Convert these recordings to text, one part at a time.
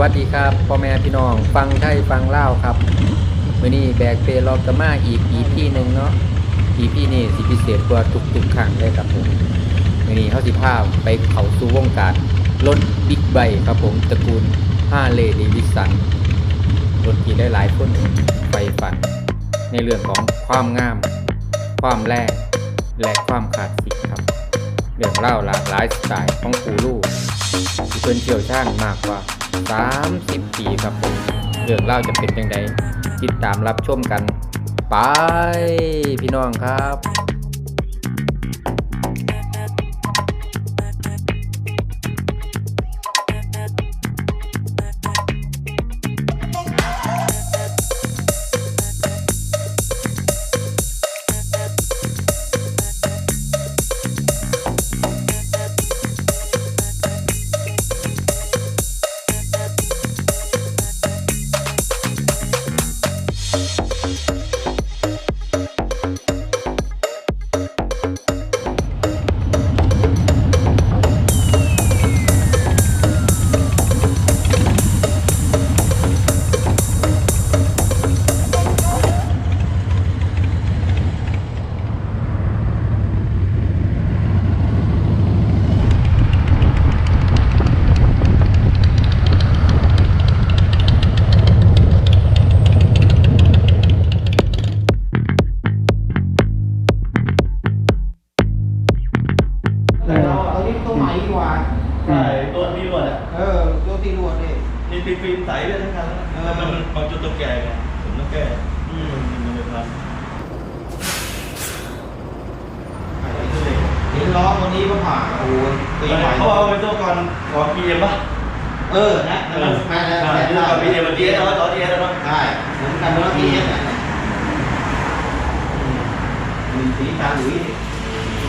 วัสดีครับพ่อแม่พี่น้อง ฟังไทยฟังเล่าครับมื่อนี้แบกเปรอกระมาอีกอีพี่หนึ่งเนาะอีพี่นี่สิพิเศษกว่าทุกทุกครั้งเลยครับผมมื่อนี้เขาสิพาไปเขาสู่วงการรถบิ๊กไบค์ครับผมตระกูลห้าเลดีวิสันรถที่ได้หลายคนไปฝัน ในเรื่องของความงาม ความแรงและความขาดสิทธิ์ครับ เรื่องเล่าหลากหลายสไตล์ของปูลูกที่เพิ่นเชี่ยวชาญมากกว่า 30 ปีครับผมเรื่องเล่าจะเป็นยังไงติดตามรับชมกัน ไปพี่น้องครับ ฟิล์มใสด้วยทั้งคันแล้วมันบางจุดต้องแก่ไงผมต้องแก้อืมมันเลยพันเห็นล้อตัวนี้ก็ผ่าโอ้โหตีใหม่เขาเอาไปตัวก่อนก่อนพีเอ็มป่ะเออนะเอนั่แม่แม่ใช่แม่ที่ก่อนพีเอ็มมันดีเอสแล้วต่อดีเอสแล้วเนาะใช่เหมือนกันเมื่อกี้เนี่ยมีสีตาหลุย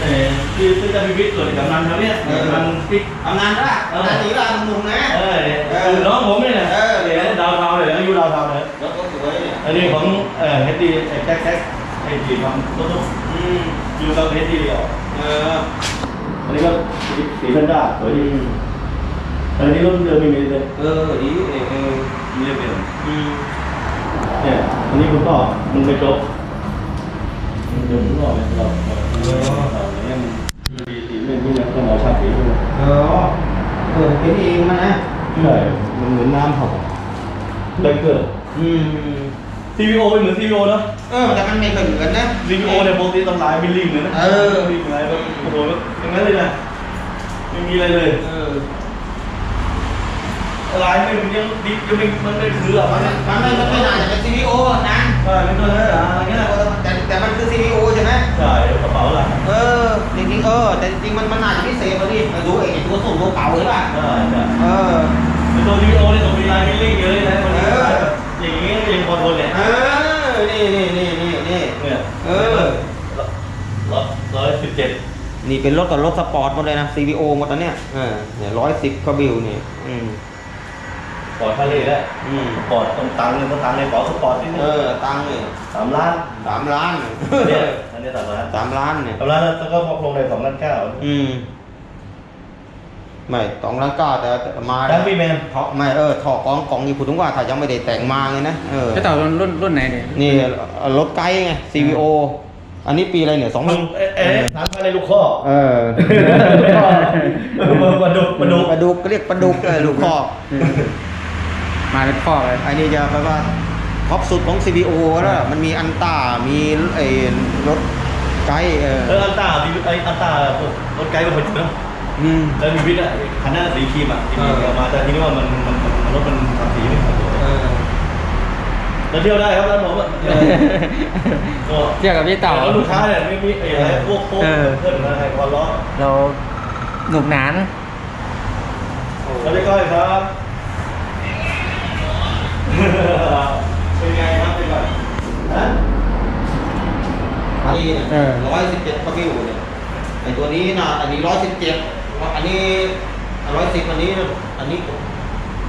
เออคือซื้อจะมีวิทย์ส่วนกำนันเขาเนี่ยกำนันพิกทำงานได้ทำงานสีลาหนุ่มๆนะเออเนี่ยคือน้องผมเนี่ยนะเออเดี๋ยวดาวเทาเลยอายุดาวเทาเลยรถก็สวยเนี่ยอันนี้ของเออเฮดดี้แจ็คแจ็คไอ้จีทำตุ๊กอืมๆอยู่กับเฮดดี้ออกเอออันนี้ก็สีสีแพนด้าสวยดีอันนี้รุ่นเดิมไม่มีเลยเออดีเออเออมีเรียบเรียบอืมเนี่ยอันนี้คุณพ่อมันไปจบมันจบคุณพ่อไปเรา เออเนี่ยมันดีสีเป็นนี่นะต้องเอาชาติสีด้วยเออเออเป็นเองมันนะใช่มันเหมือนน้ำหอมไบเกอร์อืม CVO เป็นเหมือน CVO เนอะเออแต่มันไม่เคยเหมือนนะ CVO เนี่ยปกติต้องลายเป็นลิงเลยนะเออลิงอะไรแบบโอ้โหอย่างนั้นเลยนะไม่มีอะไรเลย เออ ลายไม่มันยังดิบยังไม่มันไม่ถืออะมัมันนมันไม่มันไม่น่าจะเป็น CVO นะใช่เป็นตัวนั้นอะอะไรเงี้ยแต่แต่มันคือ CVO ใช่ไหมใช่กระเป๋าหลังเออจริงๆเออแต่จริงๆมันมันน่าจะพิเศษกว่านี้ดูไอ้ตัวส่งตัวเก่าเลยป่ะใช่ใช่เออเป็นตัว CVO เนี่ยต้องมีลายเป็นลิงเยอะเลยนะมันลายแบบอย่างงี้ก็ยังพอทนเนี่ยเออนี่นี่นี่นี่นี่เนี่ยเออร้อยร้อยสิบเจ็ดนี่เป็นรถกับรถสปอร์ตหมดเลยนะ CVO หมดตอนเนี้ยเออเนี่ยร้อยสิบกบิวนี่อืม ปอดทะเลได้อืมสปอร์ตต้องตังค์เลยต้องตังค์เลยขอสปอร์ตนิดนึงเออตังค์นี่สามล้านสามล้านเนี่ยอันนี้สามล้านสามล้านเนี่ยสามล้านแล้วก็พอลงในสองล้านเก้าอืมไม่สองล้านเก้าแต่แต่มาดังพี่แมนเพราะไม่เออถอกกองกองนี่พูดถึงว่าถ้ายังไม่ได้แต่งมาไงนะเออจะต่อรุ่นรุ่นรุ่นไหนเนี่ยนี่รถไกด์ไง CVO อันนี้ปีอะไรเนี่ยสองมึพังนเอ๊ะเอ๊ะถามอะไรลูกข้อเออปลาดุกปลาดุกปลาดุกก็เรียกปลาดุกเออลูกคอก มาเป็นข้อเลย อันนี้จะแปลว่าท็อปสุดของ CVO แล้วมันมีอันต้ามีไอ้รถไกด์เออเอออันตาไออันตารถไกด์เป็นคนจุดนะอืมแล้วมีวิทย์อะคันหน้าสีครีมอะที่มีออกมาแต่ทีนี้ว่ามันมันมันรถมันทำสีไม่สวยเออแล้วเที่ยวได้ครับแล้วผมอะก็เทียบกับพี่เต่าแล้วลูกค้าเนี่ยไม่มีไอ้อะไรพวกพวกเพื่อนอะไรพอล้อเราหนุกหนานแล้วพี่ก้อยครับ เป็นไงครับเป็นไงฮะอันนี้ร้อยสิบเจ็ดกบิวเนี่ยไอ้ตัวนี้นะอันนี้ร้อยสิบเจ็ดอันนี้ร้อยสิบอันนี้นะอันนี้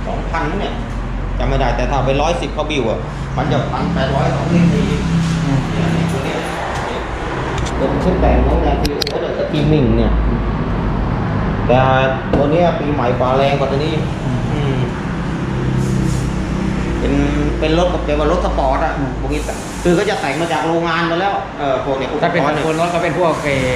สองพันเนี่ยจำไม่ได้แต่ถ้าไปร้อยสิบกบิวอะมันจะพันแปดร้อยสองสิบสี่เนี่ยเนี่ยตัวเนี้ยเป็นชุดแต่งของแนวทีโอเดอร์สตรีมมิ่งเนี่ยแต่ตัวเนี้ยปีใหม่ฟ้าแรงกว่าตัวนี้ อืม เป็นเป็นรถแบบเดียวกับรถสปอร์ตอะอืมพวกนี้แต่คือก็จะแต่งมาจากโรงงานมาแล้วเออพวกเนี้ยอุปถ้าเป็นกรณ์เนี่ยคนรถก็เป็นพวกเออ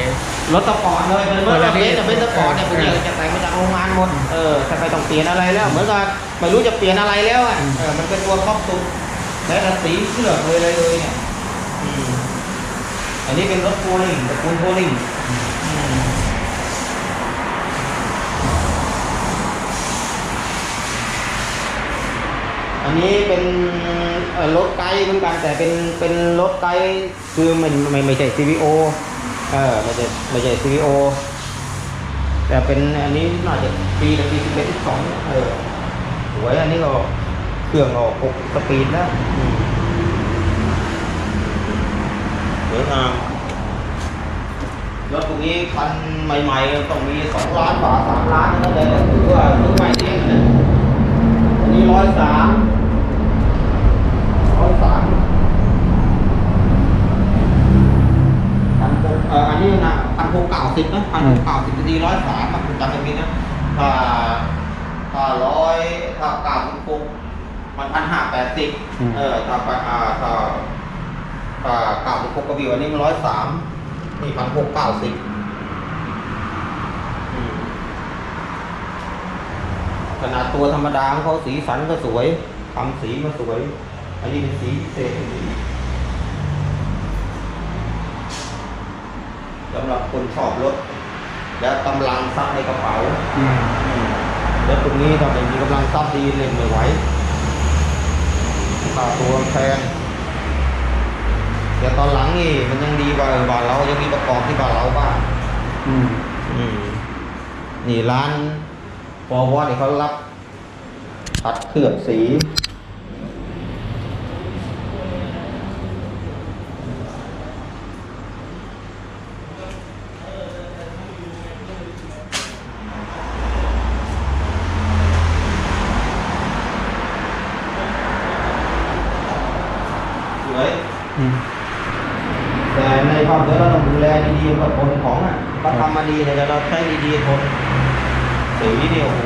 รถสปอร์ตเลยเป็นรถเออเบนซ์แล้วนี่จะเป็นสปอร์ตเนี่ยพวกนี้เออจะแต่งมาจากโรงงานหมดเออถ้าใครต้องเปลี่ยนอะไรแล้วเหมือนกับไม่รู้จะเปลี่ยนอะไรแล้วอะอืมเออมันเป็นตัวครอบคลุมและแต่สีเสื้อเลยเลยเลยเนี่ยอืมอันนี้เป็นรถโพลิงตระกูลโพลิง อันนี้เป็นเอ่อรถไกด์เหมือนกันแต่เป็นเป็นรถไกด์คือมันไม่ไม่ใช่ CVO เออไม่ใช่ไม่ใช่ CVO แต่เป็นอันนี้น่าจะปีละปีสิบเอ็ดสองเออสวยอันนี้ก็เครื่องออกหกสปีดแล้วอืมสวยงามรถพวกนี้คันใหม่ๆต้องมีสองล้านบาทสามล้านนั่นเลยถือว่าซื้อใหม่เองนะ อันนี้ร้อยสามร้อยสามพันหกเอ่ออันนี้นะพันหกเก้าสิบนะพันหกเก้าสิบดีร้อยสามจำไม่ผิดนะถ้าถ้าร้อยถ้าเก้าสิบหกมันพันห้าแปดสิบ เออถ้าไปอ่าถ้าถ้าเก้าสิบหกกระบี่อันนี้มันร้อยสามนี่พันหกเก้าสิบขนาดตัวธรรมดาของเขาสีสันก็สวยทำสีมาสวย อันนี้เป็นสีพิเศษสำหรับคนชอบรถ และกำลังซับในกระเป๋าแล้วตรงนี้ถ้าไม่มีกำลังซับดีเล่นไม่ไหว ค่าตัวแพงแต่ตอนหลังนี่มันยังดีกว่าบ้านเรายังมีประกอบที่บ้านเราบ้างอืมอืมนี่ร้านปอวอนี่เขารับตัดเคลือบสี ยอืมแต่ในความเดี๋ยวเราต้องดูแลดีๆกับคนของอะก็ทำมาดีแต่เดี๋ยวเราใช้ดีๆทนสีนี่โอ้โห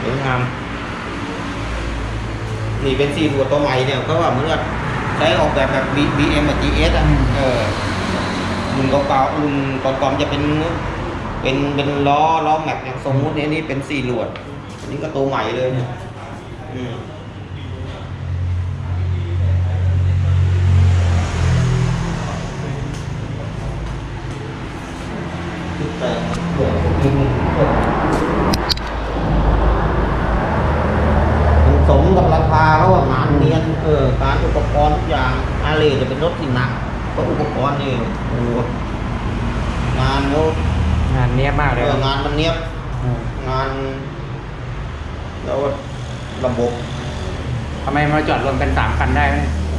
สวยงามนี่เป็นสีตัวตัวใหม่เนี่ยเขาว่าเหมือนกับใช้ออกแบบแบบ B- BM กับ GS อะเออรุ่นเก่าๆรุ่นก่อนๆจะเป็นเป็นเป็นล้อล้อแม็กอย่างสมมุติเนี่ยนี่เป็นสี่หลวดอันนี้ก็ตัวใหม่เลยเนี่ยอืม แต่เผื่อพวกนี้มันมัน สมกับราคาเขาว่างานเนียนเออการอุปกรณ์ทุกอย่างอาเลจะเป็นรถที่หนักเพราะอุปกรณ์นี่โอ้โหงานเขางานเนี้ยบมากเลยเอองานมันเนียบอืมงานแล้วระบบทำไมมาจอดรวมกันสามคันได้ไหม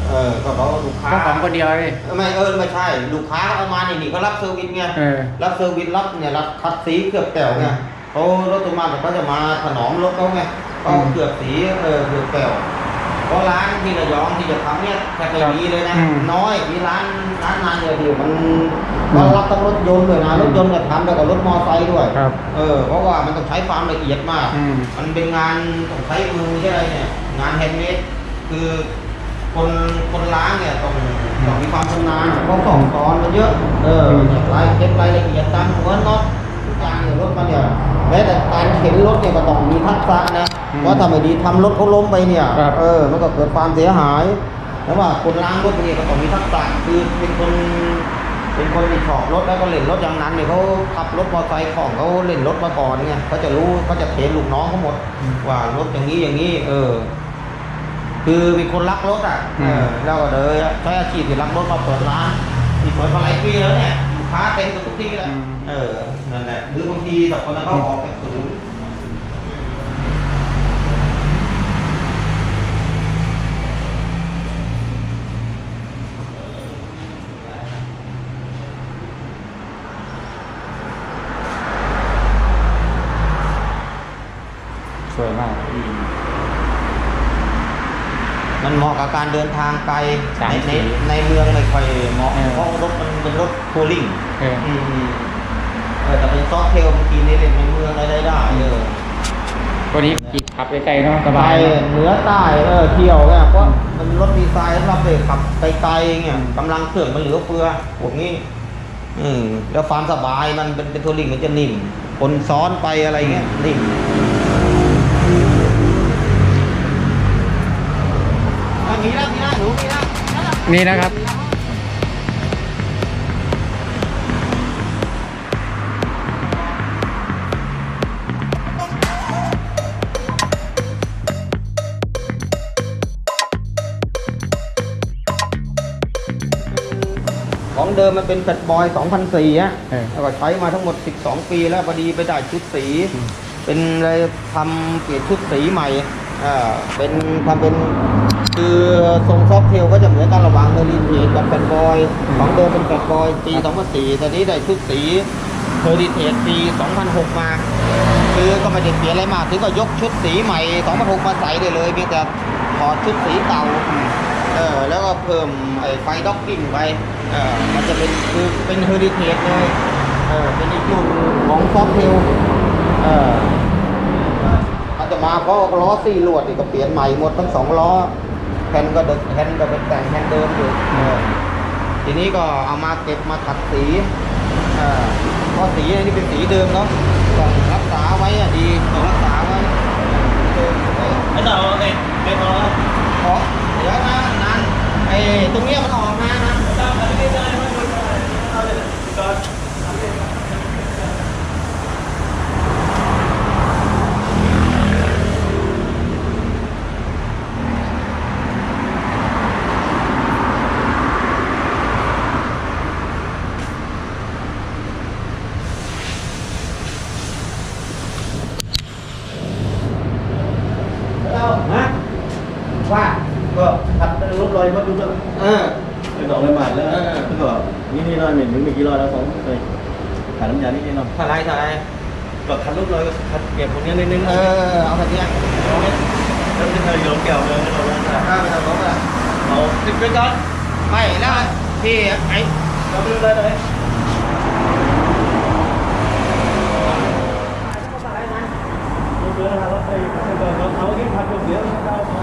เออก็เขาลูกค้าเจ้าของคนเดียวเลยเออไม่เออไม่ใช่ ลูกค้าเอามานี่นี่เขารับเซอร์วิสไงเออ รับเซอร์วิสรับเนี่ยรับคัดสีเคลือบแก้วไงเขารถตัวมาแต่เขาจะมาถนอมรถเขาไงเขาอืมเคลือบสีเออเคลือบแก้วเพราะร้านที่ระยองที่จะทำเนี่ยแทบไม่มีเลยนะ อืมน้อยมีร้านร้านนานเดียวเดียวมันมันรับทั้งรถยนต์ด้วยนะรถยนต์ก็ทำแล้วก็รถมอเตอร์ไซค์ด้วย ครับ เออเพราะว่ามันต้องใช้ความละเอียดมาก อืม มันเป็นงานต้องใช้มือใช่ไหมเนี่ย งานแฮนด์เมดคือ คนคนล้างเนี่ยต้องต้องมีความชำนาญเพราะสองตอนมันเยอะ เออเนี่ยรายเก็บรายละเอียดตามหัวน็อตทุกอย่างเนี่ยรถมันเนี่ยแม้แต่การเข็นรถเนี่ยก็ต้องมีทักษะนะอืมเพราะถ้าไม่ดีทำรถเขาล้มไปเนี่ยครับเออ มันก็เกิดความเสียหายแล้วว่าคนล้างรถเนี่ยก็ต้องมีทักษะคือเป็นคนเป็นคนที่ชอบรถแล้วก็เล่นรถอย่างนั้นเนี่ยเขาขับรถมอเตอร์ไซค์ของเขาเล่นรถมาก่อนไงเขาจะรู้เขาจะเทรนลูกน้องเขาหมดอืมว่ารถอย่างนี้อย่างนี้ เออ คือเป็นคนรักรถอะอืเอมอแล้วก็เลยใช้อาชีพที่รักรถมาเปิดร้านที่เปิดมาหลายปีแล้วเนี่ยลูกค้าเต็มกันทุกที่แล้วเออนั่นแหละหรือบางทีแต่คนนั้นเขาออกจากศูนย์ สวยมาก มันเหมาะ กับการเดินทางไกลสามในสีในในเมืองไม่ค่อยเหมาะเออ เพราะรถมันเป็นรถทัวริงเอออืมเออแต่เป็นซอฟต์เทลบางทีนี่เล่นในเมืองอะไรได้ได้เออตัวนี้ขี่ขับไกลๆเนาะสไปบายเนอะ เหนือใต้เออเที่ยวเนี่ยเพราะมันรถดีไซน์สำหรับเด็กขับไกลๆเนี่ยกำลังเครื่องมันเหลือเฟือพวกนี้อืมแล้วความสบายมันเป็นเป็นทัวริงมันจะนิ่มคนซ้อนไปอะไรเงี้ยนิ่ม นี่นะครับ ของเดิมมันเป็นแฟตบอย2004อะเออ แล้วก็ใช้มาทั้งหมด 12 ปีแล้วพอดีไปได้ชุดสี เป็นเลยทำเปลี่ยนชุดสีใหม่อ่าเป็นทำเป็น คือทรงซอฟเทลก็จะเหมือนกันระหว่างเฮอริเทจกับแฟตบอยของเดิมเป็นแฟตบอยปี2004ตอนนี้ได้ชุดสีเฮอริเทจปี 2006 มา คือก็ไม่ได้เปลี่ยนอะไรมาก ถึงก็ยกชุดสีใหม่ 2006 มาใส่ได้เลยเพียงแต่ถอดชุดสีเก่าเออแล้วก็เพิ่มไอ้ไฟด็อกกิ้งไปเออมันจะเป็นคือเป็นเฮอริเทจเลยเออเป็นอีกรุ่นของซอฟเทลเออมันจะมาเพราะล้อซี่ลวดนี่ก็เปลี่ยนใหม่หมดทั้งสองล้อ แฮนด์ก็เดิมแฮนด์ก็เป็นแต่งแฮนด์เดิมอยู่เออทีนี้ก็เอามาเก็บมาขัดสีเออเพราะสีอันนี้เป็นสีเดิมเนาะต้องรักษาไว้อะดีต้องรักษาไว้เดิมเออไอ้ต่อเอ้ยไม่พอขอเดี๋ยวนะนันไอ้ตรงเนี้ยมันออกมานะฮะว่า ก็ขัดรถลอยมาดูแล้ว เออ ไอ้ดอกเลยมาแล้วแล้ว ก็นี่นี่น้อยหนึ่งมีกี่ร้อยแล้วสองเลยขายน้ำยานี่นี่เนาะเท่าไรเท่าไรก็ขัดรถลอยก็ขัดเก็บพวกนี้นิดนึงเออเอาแบบเนี้ยแล้วจะเคยโยนแก้วเลยเราแล้วถ้าไปทำรถอะเอาติดไปก่อนไม่แล้วพี่ไอ้เราไปดูเลยเลยเอ